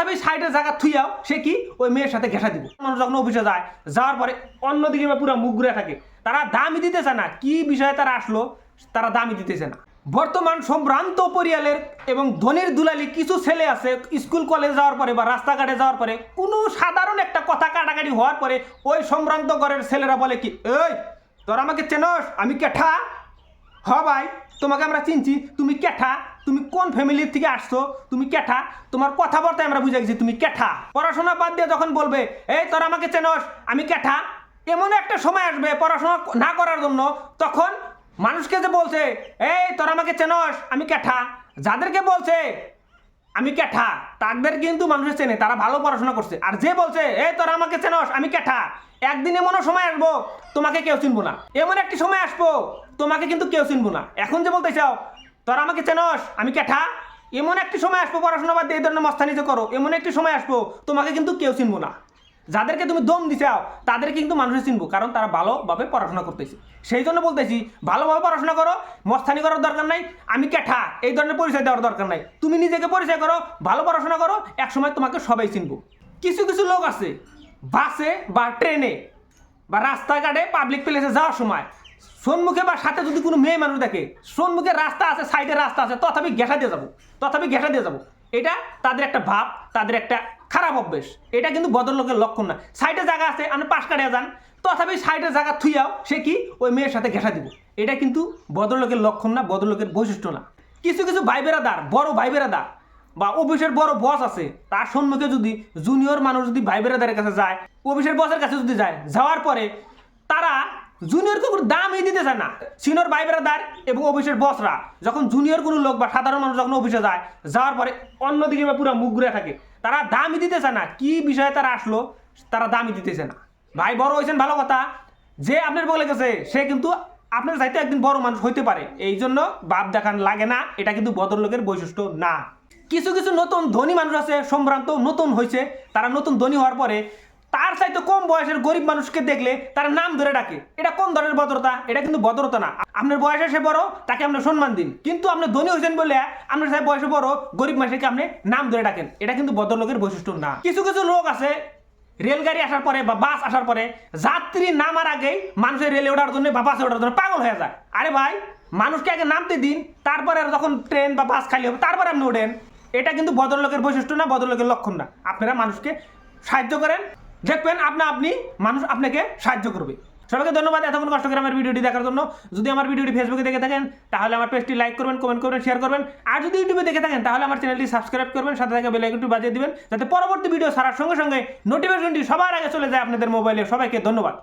তথাপি সাইডের জায়গা থুইয়াও সে কি ওই মেয়ের সাথে ঘেঁষা দিব। মানুষ যখন অফিসে যায়, যাওয়ার পরে অন্যদিকে পুরো মুখ ঘুরে থাকে। তারা দামই দিতেছে না। কি বিষয়ে তারা আসলো, তারা দামই দিতেছে না। বর্তমান সম্ভ্রান্ত পরিয়ালের এবং ধনির দুলালি কিছু ছেলে আছে, স্কুল, কলেজ যাওয়ার পরে বা রাস্তাঘাটে যাওয়ার পরে কোনো সাধারণ একটা কথা কাটাকাটি হওয়ার পরে ওই সম্ভ্রান্ত ঘরের ছেলেরা বলে কি, এই, তোর আমাকে চেনস, আমি কেঠা? হ ভাই, তোমাকে আমরা চিনছি, তুমি কেঠা? তুমি কোন ফ্যামিলির থেকে আসছো? তুমি কেঠা? তোমার কথাবার্তায় আমরা বুঝে গেছি তুমি কেঠা। পড়াশোনা বাদ দিয়ে যখন বলবে, এই তোর আমাকে চেনস, আমি কেঠা? এমন একটা সময় আসবে পড়াশোনা না করার জন্য, তখন মানুষকে যে বলছে, এই তোর আমাকে চেনস, আমি কেঠা। যাদেরকে বলছে, আমি কেঠা, তাদের কিন্তু মানুষের চেনে, তারা ভালো পড়াশোনা করছে। আর যে বলছে, এই তোরা আমাকে চেনস, আমি কেঠা, একদিন এমনও সময় আসব, তোমাকে কেউ চিনবো না। এমন একটি সময় আসব, তোমাকে কিন্তু কেউ চিনবো না। এখন যে বলতে চাও তোরা আমাকে চেনস? আমি কেঠা এমন একটি সময় আসব, পড়াশোনা বাদ দিয়ে এই ধরনের মস্তানি যে করো। এমন একটি সময় আসব, তোমাকে কিন্তু কেউ চিনবো না। যাদেরকে তুমি দম দিছাও তাদের কিন্তু মানুষের চিনবো, কারণ তারা ভালোভাবে পড়াশোনা করতেছে। সেই জন্য বলতেছি, ভালোভাবে পড়াশোনা করো, মস্তানি করার দরকার নাই, আমি ক্যাঠা, এই ধরনের পরিচয় দেওয়ার দরকার নাই। তুমি নিজেকে পরিচয় করো, ভালো পড়াশোনা করো, একসময় তোমাকে সবাই চিনবো। কিছু কিছু লোক আছে, বাসে বা ট্রেনে বা রাস্তাঘাটে পাবলিক প্লেসে যাওয়ার সময় সন্মুখে বা সাথে যদি কোনো মেয়ে মানুষ দেখে, সন্মুখে রাস্তা আছে সাইডে রাস্তা আছে, তথাপি ঘেঁষা দিয়ে যাব, তথাপি ঘেঁষা দিয়ে যাব। এটা তাদের একটা ভাব, তাদের একটা খারাপ অভ্যেস। এটা কিন্তু ভদ্রলোকের লক্ষণ না। সাইডে জায়গা আছে, আপনি পাশ কাটিয়ে যান, তথাপি সাইডের জায়গা থুইয়াও সে কি ওই মেয়ের সাথে ঘেঁষা দিব। এটা কিন্তু ভদ্রলোকের লক্ষণ না, ভদ্রলোকের বৈশিষ্ট্য না। কিছু কিছু ভাই বেড়াদার বড় ভাইবেরা বেড়াদার বা অফিসের বড় বস আছে, তার সম্মুখে যদি জুনিয়র মানুষ যদি ভাই বেড়াদারের কাছে যায়, অফিসের বসের কাছে যদি যায়, যাওয়ার পরে তারা জুনিয়রকে কোনো দামই দিতে চায় না। সিনিয়র ভাই বেড়াদার এবং অফিসের বসরা যখন জুনিয়র কোনো লোক বা সাধারণ মানুষ যখন অফিসে যায়, যাওয়ার পরে অন্যদিকে পুরো মুখ ঘুরে থাকে, তারা দামই দিতে চায় না। কি বিষয়ে তারা আসলো, তারা দামই দিতেছে না। ভাই বড় হয়েছেন, ভালো কথা। যে আপনার বলে গেছে, সে কিন্তু আপনার চাইতে একদিন বড় মানুষ হইতে পারে। এই জন্য বাপ দেখান লাগে না, এটা কিন্তু ভদ্রলোকের বৈশিষ্ট্য না। কিছু কিছু নতুন ধনী মানুষ আছে, সম্ভ্রান্ত নতুন হয়েছে। তারা নতুন ধনী হওয়ার পরে তার চাইতে কম বয়সের গরিব মানুষকে দেখলে তার নাম ধরে ডাকে। এটা কোন ধরনের ভদ্রতা? এটা কিন্তু ভদ্রতা না। আপনার বয়সে সে বড়, তাকে আপনি সম্মান দিন। কিন্তু আপনি ধনী হয়েছেন বলে আপনার সাথে বয়সে বড়, গরিব মানুষকে আপনি নাম ধরে ডাকেন। এটা কিন্তু ভদ্রলোকের বৈশিষ্ট্য না। কিছু কিছু লোক আছে, রেলগাড়ি আসার পরে বা বাস আসার পরে যাত্রী নামার আগেই মানুষের রেলে ওঠার জন্য বা বাসে ওঠার জন্য পাগল হয়ে যায়। আরে ভাই, মানুষকে আগে নামতে দিন, তারপরে যখন ট্রেন বা বাস খালি হবে, তারপরে আপনি ওঠেন। এটা কিন্তু ভদ্রলোকের বৈশিষ্ট্য না, ভদ্রলোকের লক্ষণ না। আপনারা মানুষকে সাহায্য করেন। দেখবেন আপনা আপনি মানুষ আপনাকে সাহায্য করবে। সবাইকে ধন্যবাদ এতক্ষণ কষ্ট করে আমার ভিডিওটি দেখার জন্য। যদি আমার ভিডিওটি ফেসবুকে দেখে থাকেন, তাহলে আমার পেজটি লাইক করবেন কমেন্ট করবেন শেয়ার করবেন। আর যদি ইউটিউবে দেখে থাকেন, তাহলে আমার চ্যানেলটি সাবস্ক্রাইব করবেন, সাথে থাকা বেল আইকনটি বাজিয়ে দিবেন, যাতে পরবর্তী ভিডিও ছাড়ার সঙ্গে সঙ্গে নোটিফিকেশনটি সবার আগে চলে যায় আপনাদের মোবাইলে সবাইকে ধন্যবাদ।